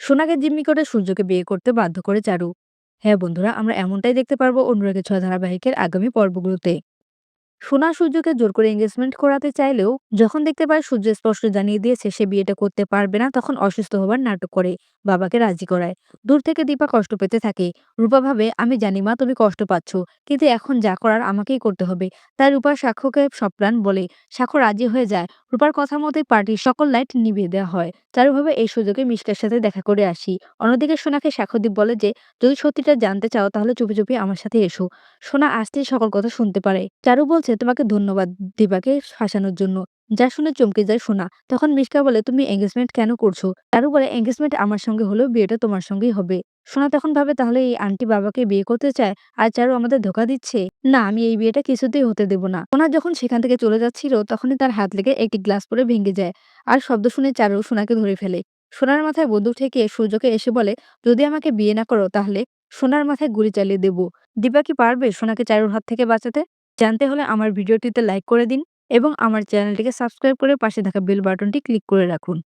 সোনাকে জিম্মি করে সূর্যকে বিয়ে করতে বাধ্য করে চারু। হ্যাঁ বন্ধুরা, আমরা এমনটাই দেখতে পারব অনুরাগের ছয় ধারাবাহিকের আগামী পর্বগুলোতে। সোনা সূর্যকে জোর করে এঙ্গেজমেন্ট করাতে চাইলেও যখন দেখতে পায় সূর্য স্পষ্ট জানিয়ে দিয়েছে সে বিয়েটা করতে পারবে না, তখন অসুস্থ হবার নাটক করে, বাবাকে রাজি করায়। দূর থেকে দীপা কষ্ট পেতে থাকে। রূপা ভাবে, আমি জানি মা, তুমি কষ্ট পাচ্ছ, কিন্তু এখন যা করার আমাকেই করতে হবে। তাই রূপা সাক্ষ্যকে সপ্রাণ বলে, সাক্ষ্য রাজি হয়ে যায়। রূপার কথা মতোই পার্টির সকল লাইট নিভিয়ে দেওয়া হয়। চারুভাবে এই সুযোগে মিষ্টার সাথে দেখা করে আসি। অন্যদিকে সোনাকে সাক্ষ্যদীপ বলে যে, যদি সত্যিটা জানতে চাও, তাহলে চুপি চুপি আমার সাথে এসো। সোনা আসতেই সকল কথা শুনতে পারে। চারু বলছে, তোমাকে ধন্যবাদ দিবাকে ফাঁসানোর জন্য। যা শুনে চমকে যায় সোনা। তখন মিশকা বলে, তুমি এঙ্গেজমেন্ট কেন করছ? চারু বলে এঙ্গেজমেন্ট আমার সঙ্গে হলেও বিয়েটা তোমার সঙ্গেই হবে। সোনা তখন ভাবে, তাহলে এই আন্টি বাবাকে বিয়ে করতে চায়, আর চারু আমাদের ধোকা দিচ্ছে? না, আমি এই বিয়েটা কিছুতেই হতে দেব না। সোনা যখন সেখান থেকে চলে যাচ্ছিল, তখনই তার হাত লেগে একটি গ্লাস পরে ভেঙে যায়, আর শব্দ শুনে চারু সোনাকে ধরে ফেলে। সোনার মাথায় বন্দুক ঠেকিয়ে সূর্যকে এসে বলে, যদি আমাকে বিয়ে না করো, তাহলে সোনার মাথায় গুলি চালিয়ে দেব। দিবা কি পারবে সোনাকে চারুর হাত থেকে বাঁচাতে? জানতে হলে আমার ভিডিওটিতে লাইক করে দিন। এবং আমার চ্যানেলটিকে সাবস্ক্রাইব করে পাশে থাকা বেল বাটনটি ক্লিক করে রাখুন।